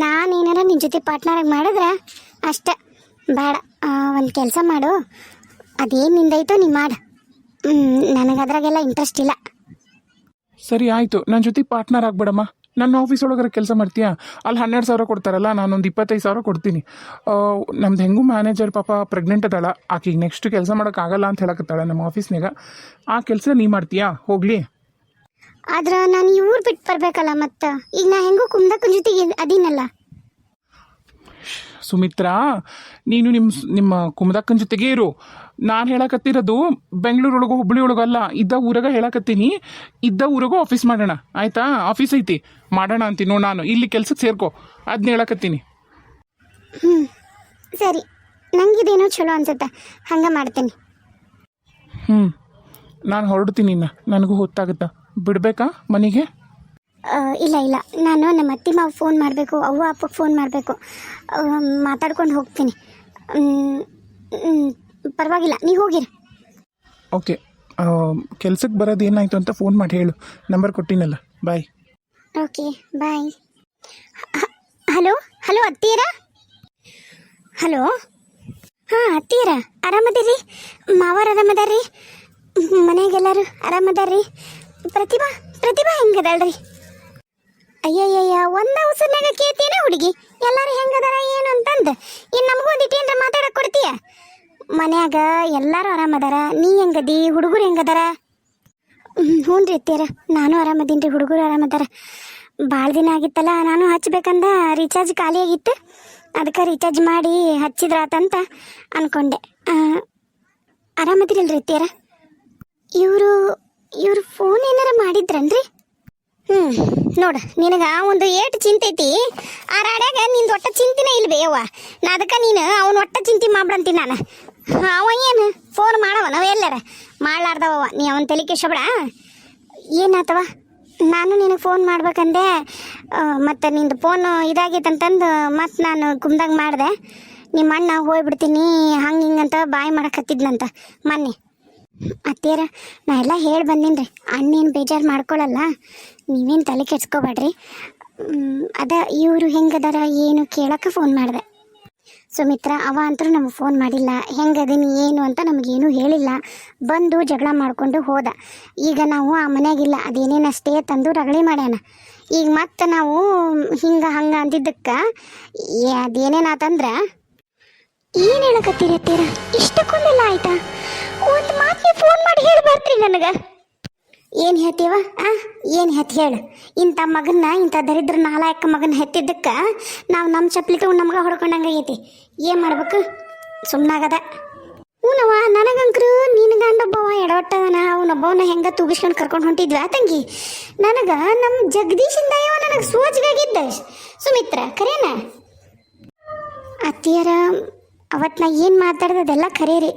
ನಾನೇನಾರ ನಿನ್ನ ಜೊತೆ ಪಾರ್ಟ್ನರಾಗಿ ಮಾಡಿದ್ರೆ ಅಷ್ಟೆ. ಬೇಡ ಒಂದು ಕೆಲಸ ಮಾಡು. ಅದೇನು ನಿಂದೈತೋ ನೀನು ಮಾಡು. ನನಗೆ ಅದ್ರಾಗೆಲ್ಲ ಇಂಟ್ರೆಸ್ಟ್ ಇಲ್ಲ. ಸರಿ, ಆಯಿತು. ನನ್ನ ಜೊತೆ ಪಾರ್ಟ್ನರ್ ಆಗ್ಬೇಡಮ್ಮ. ನನ್ನ ಆಫೀಸ್ ಒಳಗರ ಕೆಲಸ ಮಾಡ್ತೀಯಾ? ಅಲ್ಲಿ ಹನ್ನೆರಡು ಸಾವಿರ ಕೊಡ್ತಾರಲ್ಲ, ನಾನೊಂದು ಇಪ್ಪತ್ತೈದು ಸಾವಿರ ಕೊಡ್ತೀನಿ. ನಮ್ದು ಹೆಂಗೂ ಮ್ಯಾನೇಜರ್ ಪಾಪ ಪ್ರೆಗ್ನೆಂಟ್ ಅದಾಳ. ಆಕೆಗೆ ನೆಕ್ಸ್ಟ್ ಕೆಲಸ ಮಾಡೋಕ್ಕಾಗಲ್ಲ ಅಂತ ಹೇಳಕತ್ತಾಳೆ ನಮ್ಮ ಆಫೀಸ್ನಾಗ ಆ ಕೆಲಸ ನೀ ಮಾಡ್ತೀಯಾ? ಹೋಗ್ಲಿ. ಆದ್ರೆ ನಾನು ಈ ಊರು ಬಿಟ್ಟು ಬರಬೇಕಲ್ಲ ಮತ್ತೆ? ಈಗ ನಾ ಹೆಂಗೂ ಕುಮ್ದಕ್ಕನ ಜೊತೆಗೆ ಅದೀನಲ್ಲ. ಸುಮಿತ್ರಾ ನೀನು ನಿಮ್ಮ ನಿಮ್ಮ ಕುಮದಕ್ಕನ ಜೊತೆಗೆ ಇರು. ನಾನು ಹೇಳಕತ್ತಿರೋದು ಬೆಂಗಳೂರೊಳಗೋ ಹುಬ್ಬಳ್ಳಿ ಒಳಗಲ್ಲ ಇದ್ದ ಊರಾಗ ಹೇಳಕತ್ತೀನಿ. ಇದ್ದ ಊರಾಗೂ ಆಫೀಸ್ ಮಾಡೋಣ ಆಯ್ತಾ? ಆಫೀಸ್ ಐತಿ. ಮಾಡೋಣ ಅಂತೀನಿ ನೋಡು ನಾನು. ಇಲ್ಲಿ ಕೆಲ್ಸಕ್ಕೆ ಸೇರ್ಕೋ. ಅದನ್ನ ಹೇಳಕತ್ತೀನಿ. ಹ್ಞೂ ಸರಿ. ನಂಗಿದೇನೋ ಚಲೋ ಅನ್ಸುತ್ತೆ. ಹಂಗೆ ಮಾಡ್ತೀನಿ. ಹ್ಞೂ ನಾನು ಹೊರಡ್ತೀನಿ ಇನ್ನು. ನನಗೂ ಹೊತ್ತಾಗುತ್ತಾ? ಬಿಡಬೇಕಾ ಮನೆಗೆ? ಇಲ್ಲ ಇಲ್ಲ. ನಾನು ನಮ್ಮ ಅತ್ತಿ ಮಾವ ಫೋನ್ ಮಾಡಬೇಕು ಅವ್ವ ಅಪ್ಪಗೆ ಫೋನ್ ಮಾಡಬೇಕು. ಮಾತಾಡ್ಕೊಂಡು ಹೋಗ್ತೀನಿ. ಪರವಾಗಿಲ್ಲ. ನೀವು ಹೋಗಿರಿ. ಓಕೆ ಕೆಲ್ಸಕ್ಕೆ ಬರೋದು ಏನಾಯ್ತು ಅಂತ ಫೋನ್ ಮಾಡಿ ಹೇಳು. Number ಕೊಟ್ಟಿನಲ್ಲ. Bye okay bye hello hello ಅತ್ತೀರಾ? Hello? ಹಾಂ ಅತ್ತೀರಾ? ಆರಾಮದಿರಿ? ಮಾವಾರ ಆರಾಮದಾರ್ರಿ? ಮನೆಯಾಗೆಲ್ಲರೂ ಆರಾಮದಾರ್ರಿ? ಪ್ರತಿಭಾ ಪ್ರತಿಭಾ ಹೆಂಗದಳ್ರಿ? ಅಯ್ಯಯ್ಯಯ್ಯ, ಒಂದ ಉಸಿರ್ನಾಗ ಕೇಳ್ತೀನ ಹುಡುಗಿ? ಎಲ್ಲಾರು ಹೆಂಗದಾರ, ಏನು ಅಂತಂದ? ಇನ್ನು ನಮಗೂ ಒಂದಿಟ್ಟು ಏನ್ರ ಮಾತಾಡಕ್ ಕೊಡ್ತೀಯ? ಮನ್ಯಾಗ ಎಲ್ಲಾರು ಆರಾಮದಾರ, ನೀ ಹೆಂಗದಿ, ಹುಡುಗರು ಹೆಂಗದಾರ? ಹ್ಞೂ ರೀ ತೀರ ನಾನು ಆರಾಮದೀನಿ ರೀ ಹುಡುಗರು ಆರಾಮದಾರ. ಭಾಳ ದಿನ ಆಗಿತ್ತಲ್ಲ, ನಾನು ಹಚ್ಬೇಕಂದ ರೀಚಾರ್ಜ್ ಖಾಲಿ ಆಗಿತ್ತು. ಅದಕ್ಕೆ ರೀಚಾರ್ಜ್ ಮಾಡಿ ಹಚ್ಚಿದ್ರಾತಂತ ಅನ್ಕೊಂಡೆ. ಆರಾಮದಿರಲ್ರಿ ತೀರ ಇವರು ಇವ್ರು ಫೋನ್ ಏನಾರ ಮಾಡಿದ್ರನ್ರಿ? ಹ್ಞೂ ನೋಡು, ನಿನಗೆ ಒಂದು ಏಟು ಚಿಂತೆ ಐತಿ. ಆ ರಾಡ್ಯಾಗ ನಿಂದು ಒಟ್ಟ ಚಿಂತಿನೇ ಇಲ್ವೇ ಯವ್ವ ನಾ ಅದಕ್ಕೆ ನೀನು ಅವನ್ ಒಟ್ಟ ಚಿಂತೆ ಮಾಡ್ಬಿಡಂತೀನಿ ನಾನು. ಅವ ಏನು ಫೋನ್ ಮಾಡವ ನಾವು ಎಲ್ಲಾರ? ಮಾಡ್ಲಾರ್ದವ ನೀ ಅವನ ತಲೆ ಕೆಶಬೇಡ ಏನಾತವ? ನಾನು ನಿನಗೆ ಫೋನ್ ಮಾಡ್ಬೇಕಂದೆ. ಮತ್ತು ನಿಂದು ಫೋನ್ ಇದಾಗೈತಂತಂದು ಮತ್ತು ನಾನು ಕುಮ್ದಂಗೆ ಮಾಡಿದೆ. ನಿಮ್ಮ ಅಣ್ಣ ಹೋಗ್ಬಿಡ್ತೀನಿ, ಹಂಗೆ ಹಿಂಗಂತ ಬಾಯ್ ಮಾಡಕತ್ತಿದ್ನಂತ ಮೊನ್ನೆ. ಅತ್ತೇರ ನಾ ಎಲ್ಲ ಹೇಳಿ ಬಂದೀನಿ ರೀ ಅಣ್ಣೇನು ಬೇಜಾರು ಮಾಡ್ಕೊಳಲ್ಲ. ನೀವೇನು ತಲೆ ಕೆಡ್ಸ್ಕೊಬೇಡ್ರಿ. ಅದ ಇವರು ಹೆಂಗದಾರ, ಏನು ಕೇಳಕ್ಕೆ ಫೋನ್ ಮಾಡಿದೆ. ಸುಮಿತ್ರ, ಅವ ಅಂತೂ ನಮಗೆ ಫೋನ್ ಮಾಡಿಲ್ಲ. ಹೆಂಗದೀನಿ ಏನು ಅಂತ ನಮಗೇನು ಹೇಳಿಲ್ಲ. ಬಂದು ಜಗಳ ಮಾಡ್ಕೊಂಡು ಹೋದ. ಈಗ ನಾವು ಆ ಮನೆಯಾಗಿಲ್ಲ. ಅದೇನೇನಷ್ಟೇ ತಂದು ರಗಳಿ ಮಾಡ್ಯಾನ. ಈಗ ಮತ್ತೆ ನಾವು ಹಿಂಗೆ ಹಂಗೆ ಅಂದಿದ್ದಕ್ಕೆ ಅದೇನೇನಾತಂದ್ರೆ ಏನು ಹೇಳಕತ್ತೀರ ತೀರ ಇಷ್ಟಕ್ಕೊಂದೆಲ್ಲ ಆಯ್ತಾ? ಒಂದು ಮಾತಿಗೆ ಫೋನ್ ಮಾಡಿ ಹೇಳಿ ಬರ್ತ್ರಿ ನನಗೆ. ಏನು ಹೇಳ್ತೀವ? ಆ, ಏನು ಹೆತ್ ಹೇಳು. ಇಂಥ ಮಗನ್ನ, ಇಂಥ ದರಿದ್ರ ನಾಲಾಯಕ ಮಗನ ಹೆತ್ತಿದ್ದಕ್ಕೆ ನಾವು ನಮ್ಮ ಚಪ್ಪಲಿ ತಗೊಂಡು ನಮ್ಗೆ ಹೊಡ್ಕೊಂಡಂಗೆ ಆಗೈತಿ. ಏನು ಮಾಡ್ಬೇಕು? ಸುಮ್ನಾಗದ. ಹ್ಞೂನವ್ವ ನನಗಂಕ್ರು ನಿನ್ನ ಗಂಡೊಬ್ಬವ ಎಡವಟ್ಟದನ ಅವನೊಬ್ಬವನ್ನ ಹೆಂಗೆ ತೂಗಿಸ್ಕೊಂಡು ಕರ್ಕೊಂಡು ಹೊಂಟಿದ್ವಿ ತಂಗಿ? ನನಗೆ ನಮ್ಮ ಜಗದೀಶಿಂದ ಇವ ನನಗೆ ಸೋಜಿಗಾಗಿದ್ದ. ಸುಮಿತ್ರ, ಕರೇನ? ಅತ್ತಿಯರ ಅವತ್ತು ನಾ ಏನು ಮಾತಾಡ್ದದೆಲ್ಲ ಖರೇ ರೀ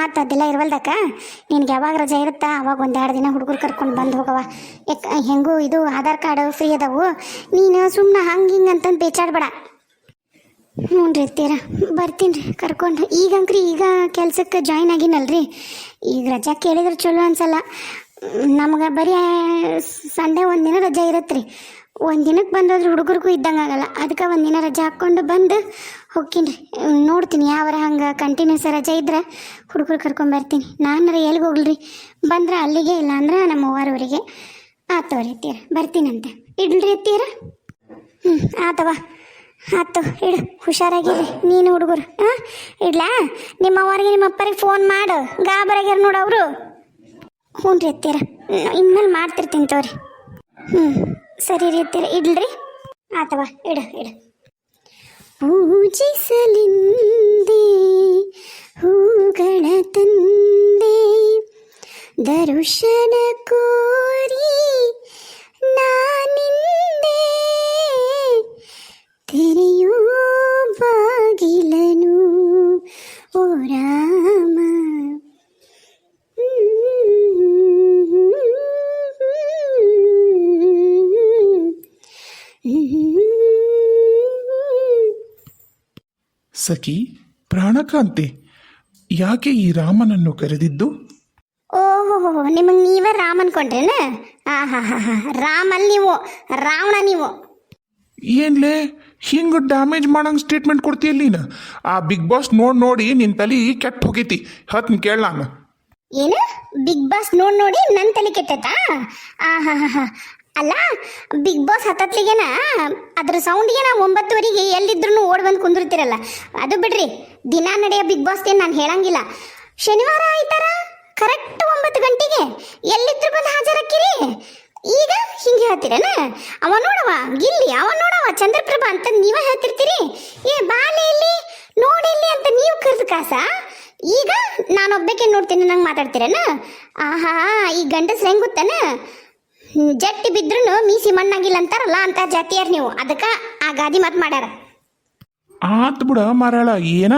ಆತ, ಅದೆಲ್ಲ ಇರ್ವಲ್ದಕ್ಕ? ನಿನ್ಗೆ ಯಾವಾಗ ರಜೆ ಇರುತ್ತಾ? ಅವಾಗ ಒಂದೆರಡು ದಿನ ಹುಡುಗರು ಕರ್ಕೊಂಡು ಬಂದು ಹೋಗವ ಯಾಕೆ ಹೆಂಗೂ ಇದು ಆಧಾರ್ ಕಾರ್ಡ್ ಫ್ರೀ ಅದಾವು. ನೀನು ಸುಮ್ಮನೆ ಹಂಗೆ ಹಿಂಗೆ ಅಂತಂದು ಬೇಚಾಡ್ಬೇಡ. ಹ್ಞೂ ರೀ ತೀರ ಬರ್ತೀನಿ ರೀ ಕರ್ಕೊಂಡು. ಈಗಂಕ್ರಿ, ಈಗ ಕೆಲ್ಸಕ್ಕೆ ಜಾಯ್ನ್ ಆಗಿನಲ್ರಿ. ಈಗ ರಜಾ ಕೇಳಿದ್ರೆ ಚಲೋ ಅನ್ಸಲ್ಲ. ನಮ್ಗೆ ಬರೀ ಸಂಡೇ ಒಂದಿನ ದಿನ ರಜೆ ಇರುತ್ತೆ ರೀ ಒಂದು ದಿನಕ್ಕೆ ಬಂದೋದ್ರೆ ಹುಡುಗರಿಗೂ ಇದ್ದಂಗೆ ಆಗಲ್ಲ. ಅದಕ್ಕೆ ಒಂದಿನ ದಿನ ರಜೆ ಹಾಕ್ಕೊಂಡು ಬಂದು ಹೋಗ್ತೀನಿ. ನೋಡ್ತೀನಿ ಯಾವಾರ ಹಂಗೆ ಕಂಟಿನ್ಯೂಸ್ ರಜೆ ಇದ್ರೆ ಹುಡುಗರು ಕರ್ಕೊಂಬರ್ತೀನಿ ನಾನು ಎಲ್ಲಿಗೆ ಹೋಗ್ಲಿ? ಬಂದ್ರೆ ಅಲ್ಲಿಗೆ ಇಲ್ಲ ಅಂದ್ರೆ ನಮ್ಮ ಅವ್ವಾರವರಿಗೆ ಆತವ್ರಿ ಅತ್ತೀರ ಬರ್ತೀನಂತೆ. ಇಡ್ಲ್ರಿ ಅತ್ತೀರ ಹ್ಞೂ ಆತವ. ಆತು, ಇಡು, ಹುಷಾರಾಗಿರಿ. ನೀನು ಹುಡುಗರು ಹಾಂ ಇಡ್ಲಾ? ನಿಮ್ಮ ಅವ್ವರಿಗೆ ನಿಮ್ಮ ಅಪ್ಪರಿಗೆ ಫೋನ್ ಮಾಡು. ಗಾಬರಾಗ್ಯಾರ ನೋಡು ಅವರು. ಹ್ಞೂ ರೀ ಅತ್ತೀರ ಇನ್ಮೇಲೆ ಮಾಡ್ತಿರ್ತೀನಿ ತೋರಿ. ಹ್ಞೂ ಸರಿ ರೀ ಅತ್ತೀರ ಇಡ್ಲ್ರಿ ಆತವ ಇಡು ಇಡು ಪೂಜಿಸಲಿಂದೆ ಹೂಗಳ ತಂದೆ ದರುಶನ ಕೋರಿ ಸಖಿ ಪ್ರಾಣಕಾಂತೆ ಯಾಕೆ ಈ ರಾಮನನ್ನು ಕರೆದಿದ್ದು? ಓಹೋ ನಿಮಗೆ ನೀವೇ ರಾಮ್ ಅನ್ಕೊಂಡ್ರೇನ ರಾಮಲ್ಲಿ ನೀವು ರಾವಣ ನೀವು. ಏನ್ಲೇ? ಹಿಂಗೆ ಡ್ಯಾಮೇಜ್ ಮಾಡಂಗೆ ಸ್ಟೇಟ್ಮೆಂಟ್ ಕೊಡ್ತೀಯಲ್ಲ ನೀನು? ಆ ಬಿಗ್ ಬಾಸ್ ನೋಡಿ ನೋಡಿ ನಿನ್ನ ತಲೆ ಕೆಟ್ಟ ಹೋಗೈತಿ. ಹತ್ನ ಕೇಳ ನಾನು. ಏನು? ಬಿಗ್ ಬಾಸ್ ನೋಡ್ ನೋಡಿ ನನ್ನ ತಲೆ ಕೆಟ್ಟತಾ? ಆ ಹಾ ಹಾ ಹಾ. ಅಲ್ಲ ಬಿಗ್ ಬಾಸ್ ಹತ್ತತ್ಲಿಗೆನ ಅದ್ರ ಸೌಂಡ್ಗೆ ನಾವು ಒಂಬತ್ತುವರೆಗೆ ಎಲ್ಲಿದ್ರು ಓಡ್ ಬಂದು ಕುಂದಿರ್ತೀರಲ್ಲ ಅದು ಬಿಡ್ರಿ, ದಿನ ನಡೆಯೋ ಬಿಗ್ ಬಾಸ್ ಏನು ನಾನು ಹೇಳಂಗಿಲ್ಲ. ಶನಿವಾರ ಆಯ್ತಾರ? ಕರೆಕ್ಟ್ ಒಂಬತ್ತು ಗಂಟೆಗೆ? ಎಲ್ಲಿದ್ರು ಬಂದು ಹಾಜರಾಕಿರಿ ಈಗ ಹಿಂಗೆ ಹೇಳ್ತೀರನ? ಅವ ನೋಡವ ಗಿಲ್ಲಿ, ಅವ ನೋಡವ ಚಂದ್ರಪ್ರಭಾ ಅಂತ ನೀವೇ ಹೇಳ್ತಿರ್ತೀರಿ? ಏ ಬಾಲೆ ಇಲ್ಲಿ ನೋಡಿಲ್ಲಿ ಅಂತ ನೀವು ಕರೆದು ಕಾಸ? ಈಗ ನಾನೊಬ್ಬಕ್ಕೆ ನೋಡ್ತೀನಿ, ನಂಗೆ ಮಾತಾಡ್ತೀರನ? ಆಹಾ, ಈ ಗಂಡಸ್ ಹೆಂಗ್ ಗೊತ್ತನ? ಜಟ್ಟಿ ಬಿದ್ರೂ ಮೀಸಿ ಮಣ್ಣಾಗಿಲ್ಲ ಅಂತಾರಲ್ಲ ಅಂತ ಜಾತಿಯರ್ ನೀವು. ಅದಕ್ಕೆ ಆ ಗಾದಿ ಮಾತು ಮಾಡ್ಯಾರ. ಆತ್ ಬಿಡ ಮಾರಾಳ, ಏನ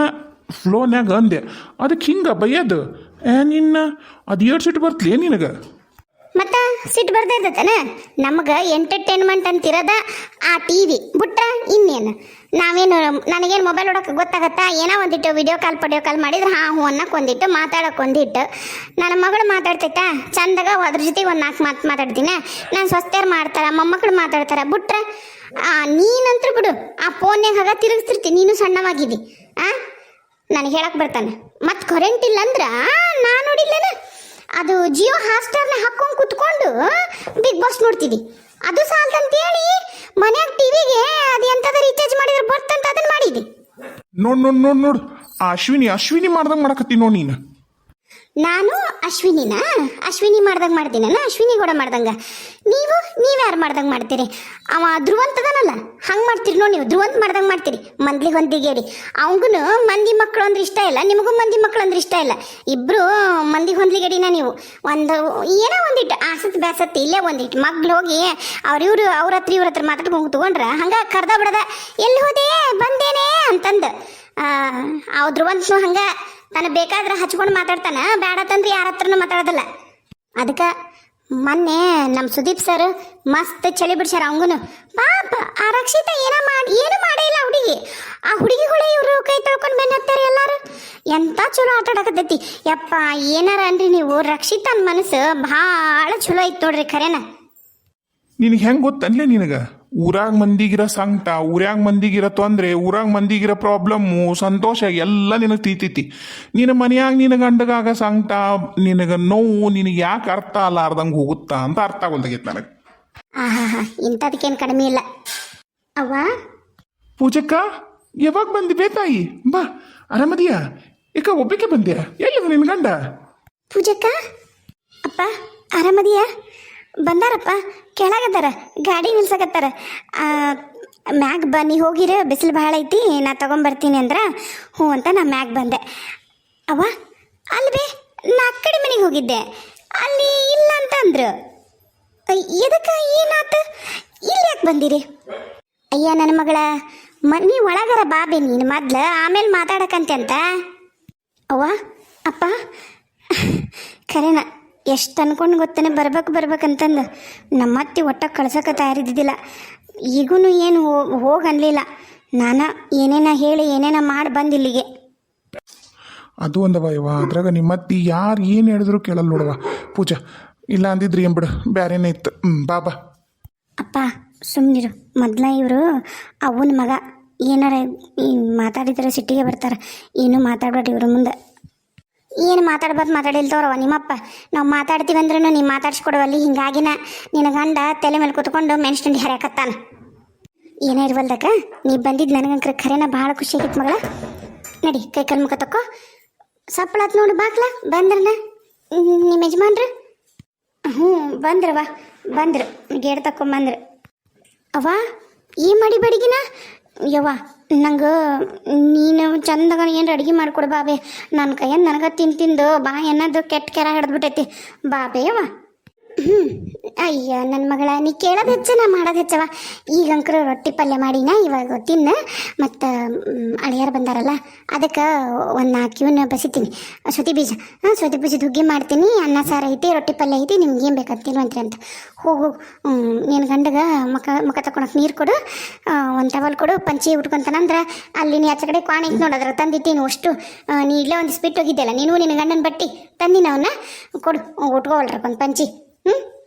ಫ್ಲೋನ್ಯಾಗ ಅಂದೆ. ಅದಕ್ಕೆ ಹಿಂಗೆ ಬೈಯೋದು ಏ ನಿನ್ನ, ಅದು ಎರಡು ಸಿಟ್ಟು ಬರ್ತಲೇ ನಿನಗೆ? ಸಿಟ್ಟು ಬರ್ದೇ ಇರ್ತೈತನ ನಮಗೆ ಎಂಟರ್ಟೈನ್ಮೆಂಟ್ ಅಂತಿರೋದ ಆ ಟಿ ವಿ ಬಿಟ್ರ ಇನ್ನೇನು? ನಾವೇನು, ನನಗೇನು ಮೊಬೈಲ್ ನೋಡೋಕೆ ಗೊತ್ತಾಗತ್ತಾ? ಏನೋ ಒಂದಿಟ್ಟು ವಿಡಿಯೋ ಕಾಲ್ ಪಡಿಯೋ ಕಾಲ್ ಮಾಡಿದ್ರೆ ಹಾಂ, ಹ್ಞೂ ಅನ್ನಕ್ಕೆ ಒಂದಿಟ್ಟು ಮಾತಾಡಕ್ಕೆ ಒಂದಿಟ್ಟು. ನನ್ನ ಮಗಳು ಮಾತಾಡ್ತೈತಾ? ಚಂದಾಗ ಅದ್ರ ಜೊತೆಗೆ ಒಂದು ನಾಲ್ಕು ಮಾತು ಮಾತಾಡ್ತೀನಿ. ನಾನು ಸ್ವಸ್ಥರು ಮಾಡ್ತಾರೆ ಮೊಮ್ಮಕ್ಕಳು ಮಾತಾಡ್ತಾರೆ, ಬಿಟ್ರೆ ನೀನಂತ್ರ ಬಿಡು. ಆ ಫೋನ್ಯಾಗ ಹಾಗ ತಿರುಗಿಸ್ತಿರ್ತಿ, ನೀನು ಸಣ್ಣವಾಗಿದ್ದಿ. ಆ? ನನಗೆ ಹೇಳಕ್ಕೆ ಬರ್ತಾನೆ. ಮತ್ತೆ ಕರೆಂಟ್ ಇಲ್ಲ ನಾನು ನಾ ನೋಡಿಲ್ಲನ? ಅದು ಜಿಯೋ ಹಾಟ್ಸ್ಟಾರ್ನ ಹಾಕೊಂಡು ಕುತ್ಕೊಂಡು ಬಿಗ್ ಬಾಸ್ ನೋಡ್ತಿದ್ದಿ ಅದು ಸಾಲ್ದಂತೇಳಿ ಮನ್ಯಾಗ ಟಿವಿಗೆ ಅದು ಎಂತದ ರೀಚಾರ್ಜ್ ಮಾಡಿದ್ರೆ ಬರ್ತಂತ ಅದನ್ನ ಮಾಡಿದಿ. ನೋಡ್ ನೋಡ್ ನೋಡ್ ನೋಡ್. ಅಶ್ವಿನಿ ಅಶ್ವಿನಿ ಮಾಡ್ದಂಗೆ ಮಾಡಕತ್ತಿ ನೋಡ್ ನೀನು. ನಾನು ಅಶ್ವಿನಿನ? ಅಶ್ವಿನಿ ಮಾಡ್ದಂಗೆ ಮಾಡ್ತೀನಲ್ಲ, ಅಶ್ವಿನಿ ಕೂಡ ಮಾಡ್ದಂಗೆ. ನೀವು ನೀವು ಯಾರು ಮಾಡ್ದಂಗೆ ಮಾಡ್ತೀರಿ? ಅವ ಧ್ರುವಂತದನಲ್ಲ, ಹಂಗೆ ಮಾಡ್ತೀರಿ ನೋಡಿ ನೀವು, ಧ್ರುವಂತ ಮಾಡ್ದಂಗೆ ಮಾಡ್ತೀರಿ. ಮಂದ್ಲಿಗೆ ಹೊಂದಿಗೇಡಿ ಅವಂಗೂ ಮಂದಿ ಮಕ್ಕಳು ಅಂದ್ರೆ ಇಷ್ಟ ಇಲ್ಲ, ನಿಮಗೂ ಮಂದಿ ಮಕ್ಕಳು ಅಂದ್ರೆ ಇಷ್ಟ ಇಲ್ಲ. ಇಬ್ರು ಮಂದಿ ಹೊಂದ್ಲಿಗೇಡಿನ ನೀವು. ಒಂದು, ಏನೋ ಒಂದಿಟ್ಟು ಆಸತ್ ಬ್ಯಾಸತ್ ಇಲ್ಲೇ ಒಂದಿಟ್ಟು ಮಗ್ಳು ಹೋಗಿ ಅವ್ರ ಇವರು, ಅವ್ರ ಹತ್ರ ಇವ್ರ ಹತ್ರ ಮಾತಾಡ್ಕೊಂಡು ತಗೊಂಡ್ರ, ಹಂಗೆ ಕರ್ದ ಬಿಡದ. ಎಲ್ಲಿ ಹೋದೆ? ಬಂದೇನೆ ಅಂತಂದು. ಆ ಧ್ರುವಂತನು ಹಂಗ ತನ ಬೇಕಾದ್ರೆ ಹಚ್ಕೊಂಡು ಮಾತಾಡ್ತಾನ. ಬೇಡ ತಂದ್ರೆ ಯಾರ ಹತ್ರನೂ ಮಾತಾಡೋದಿಲ್ಲ. ಅದಕ್ಕೆ ಮೊನ್ನೆ ನಮ್ಮ ಸುದೀಪ್ ಸರ್ ಮಸ್ತ್ ಚಳಿ ಬಿಡ್ಸ್ಯಾರ ಅವಂಗನು ಪಾಪ, ಆ ರಕ್ಷಿತ ಏನ ಮಾಡಿ, ಏನು ಮಾಡೇ ಇಲ್ಲ ಹುಡುಗಿ. ಆ ಹುಡುಗಿಗಳೇ ಇವರು ಕೈ ತೊಳ್ಕೊಂಡು ಬೆನ್ನತ್ತಾರೆ ಎಲ್ಲಾರು. ಎಂತ ಚಲೋ ಆಟ ಆಡಕತ್ತೈತಿ. ಯಪ್ಪ, ಏನಾರ ಅನ್ರಿ ನೀವು? ರಕ್ಷಿತನ ಮನಸ್ಸು ಭಾಳ ಚಲೋ ಐತ್ ನೋಡ್ರಿ ಖರೇನ. ನಿನಗೆ ಹೆಂಗೆ ಗೊತ್ತನ್ಲೇ ನಿನಗೆ? ಊರಾಗ ಮಂದಿಗಿರೋ ಸಂಕಟ ಊರಾಗ ಮಂದಿಗಿರೋ ತೊಂದರೆ ಊರಾಗ ಮಂದಿಗಿರೋ ಪ್ರಾಬ್ಲಮ್ಮು ಸಂತೋಷ ಎಲ್ಲ ನಿನಗೆ ತೀತಿತಿ ನಿನ್ನ ಮನೆಯಾಗ ನಿನಗೆ ಗಂಡಗಾಗ ಸಂಕಟ ನಿನಗೆ ನೋವು ನಿನಗೆ ಯಾಕೆ ಅರ್ಥ ಅಲ್ಲಾರ್ದಂಗೆ ಹೋಗುತ್ತಾ ಅಂತ ಅರ್ಥ ಆಗೋದಾಗಿತ್ತು ನನಗೆ. ಇಂಥದಕ್ಕೇನು ಕಡಿಮೆ ಇಲ್ಲ. ಅವ್ವ? ಪೂಜಕ್ಕ ಯಾವಾಗ ಬಂದಿ ತಾಯಿ? ಬಾ ಆರಾಮದಿಯಾ? ಏಕ ಒಬ್ಬಕ್ಕೆ ಬಂದ್ಯಾ? ಎಲ್ಲಿದೆ ನಿನ್ನ ಗಂಡ? ಪೂಜಕ್ಕ? ಅಪ್ಪ ಆರಾಮದಿಯಾ? ಬಂದಾರಪ್ಪ, ಕೆಳಗದಾರ, ಗಾಡಿ ನಿಲ್ಸಕತ್ತಾರ. ಮ್ಯಾಗ್ ಬನ್ನಿ ಹೋಗಿರ, ಬಿಸಿಲು ಭಾಳ ಐತಿ, ನಾ ತಗೊಂಬರ್ತೀನಿ ಅಂದ್ರ, ಹ್ಞೂ ಅಂತ ನಾ ಮ್ಯಾಗ್ ಬಂದೆ. ಅವ ಅಲ್ವೇ ನಾ ಕಡೆ ಮನೆಗೆ ಹೋಗಿದ್ದೆ. ಅಲ್ಲಿ ಇಲ್ಲ ಅಂತ ಅಂದ್ರು. ಎದಕ್ಕೆ ಏನಾತ? ಇಲ್ಲಿ ಯಾಕೆ ಬಂದಿರಿ? ಅಯ್ಯ ನನ್ನ ಮಗಳ ಮನಿ ಒಳಗರ ಬಾಬೆ ನೀನು ಮೊದ್ಲು, ಆಮೇಲೆ ಮಾತಾಡಕಂತೆ ಅಂತ. ಅವ್ವ, ಅಪ್ಪ ಖರೇನ ಎಷ್ಟು ಅನ್ಕೊಂಡು ಗೊತ್ತಾನೆ ಬರ್ಬೇಕು ಬರ್ಬೇಕಂತಂದು ನಮ್ಮ ಅತ್ತಿ ಕಳ್ಸೋಕೆ ತಯಾರಿದ್ದಿದ್ದಿಲ್ಲ. ಈಗೂ ಏನು ಹೋಗಿ ಅನ್ಲಿಲ್ಲ. ನಾನು ಏನೇನ ಹೇಳಿ ಏನೇನ ಮಾಡಿ ಬಂದು ಇಲ್ಲಿಗೆ. ಅದು ಒಂದವ ಇವ ಅದ್ರಾಗ ನಿಮ್ಮತ್ತಿ ಯಾರು ಏನು ಹೇಳಿದ್ರು ಕೇಳಲ್ಲ ನೋಡವ ಪೂಜಾ ಇಲ್ಲ ಅಂದಿದ್ರಿ ಏನು ಬಿಡು. ಬ್ಯಾರೇನೇ ಇತ್ತು. ಹ್ಞೂ ಬಾಬಾ ಅಪ್ಪ ಸುಮ್ಮನಿರು ಮೊದ್ಲ ಇವರು ಅವನ ಮಗ. ಏನಾರ ಮಾತಾಡಿದ್ರೆ ಸಿಟ್ಟಿಗೆ ಬರ್ತಾರೆ. ಏನು ಮಾತಾಡಬೇಡ ಇವ್ರ ಮುಂದೆ. ಏನು ಮಾತಾಡ್ಬಾರ್ದು ಮಾತಾಡಿಲ್ತವ್ರವ ನಿಮ್ಮಪ್ಪ, ನಾವು ಮಾತಾಡ್ತೀವಿ ಅಂದ್ರೂ ನೀವು ಮಾತಾಡ್ಸ್ಕೊಡುವಲ್ಲಿ ಹಿಂಗಾಗಿನ ನಿನ್ನ ಗಂಡ ತಲೆ ಮೇಲೆ ಕುತ್ಕೊಂಡು ಮೆಣಸಿನಿ ಹರ್ಯಾಕತ್ತಾನ. ಏನೇ ಇರ್ವಲ್ದಕ್ಕ ನೀ ಬಂದಿದ್ದು ನನಗಂಕ್ರ ಖರೇನ ಭಾಳ ಖುಷಿ ಆಗಿತ್ತು ಮಗಳ. ನಡಿ, ಕೈ ಕಾಲು ಮುಖ ತಕ್ಕೋ. ಸಪ್ಪಳಾತ್ ನೋಡು ಬಾಕ್ಲ ಬಂದ್ರನ? ನಿಮ್ಮ ಯಜಮಾನ್ರು? ಹ್ಞೂ ಬಂದ್ರವ ಬಂದ್ರು. ಗೇಡ್ ತಕೊಂಬಂದ್ರು ಅವ್ವ, ಏನು ಮಾಡಿ ಬಡಿಗಿನ? ಯವ್ವ, ನಂಗೆ ನೀನು ಚಂದಾಗ ಏನು ಅಡುಗೆ ಮಾಡ್ಕೊಡು ಬಾಬೆ. ನನ್ನ ಕೈಯಿಂದ ನನಗೆ ತಿಂದು ಬಾ ಏನದು ಕೆಟ್ಟ ಕೆರ ಹಿಡಿದ್ಬಿಟ್ಟೈತಿ ಬಾಬೆ ಯವ್ವ. ಅಯ್ಯ ನನ್ನ ಮಗಳ, ನೀ ಕೇಳೋದು ಹೆಚ್ಚ ನಾ ಮಾಡೋದು ಹೆಚ್ಚವ. ಈಗ ಅಂಕರು ರೊಟ್ಟಿ ಪಲ್ಯ ಮಾಡಿನ, ಇವಾಗ ತಿನ್ನ. ಮತ್ತು ಅಳಿಯಾರು ಬಂದಾರಲ್ಲ, ಅದಕ್ಕೆ ಒಂದು ನಾಲ್ಕು ಇವನ್ನ ಬಸಿತೀನಿ. ಸೌತಿ ಬೀಜ. ಹಾಂ ಸೌತಿ ಬೀಜದ ಹುಗ್ಗಿ ಮಾಡ್ತೀನಿ, ಅನ್ನ ಸಾರು ಐತಿ, ರೊಟ್ಟಿ ಪಲ್ಯ ಐತಿ, ನಿಮ್ಗೆ ಏನು ಬೇಕು ತಿನ್ನುವಂತ್ರಿ ಅಂತ. ಹೋಗು ನಿನ್ನ ಗಂಡಗ ಮಕ ಮುಖ ತಕೊಳಕ್ಕೆ ನೀರು ಕೊಡು. ಒಂದು ಟವಲ್ ಕೊಡು, ಪಂಚಿ ಉಟ್ಕೊಂತಾನಂದ್ರೆ ಅಲ್ಲಿ ನೀ ಆಚೆ ಕಡೆ ಕ್ವಾಣ ಐತಿ ನೋಡೋದ್ರ ತಂದಿದ್ದೀನಿ ಅಷ್ಟು. ನೀ ಇಲ್ಲೇ ಒಂದು ಸ್ಪಿಟ್ ಹೋಗಿದ್ದೆಲ್ಲ ನೀನು ನಿನ್ನ ಗಂಡನ ಬಟ್ಟಿ ತಂದಿನ ಅವನ್ನ ಕೊಡು ಉಟ್ಕೋವಲ್ರಪ್ಪ ಒಂದು ಪಂಚಿ. ಹ್ಞೂ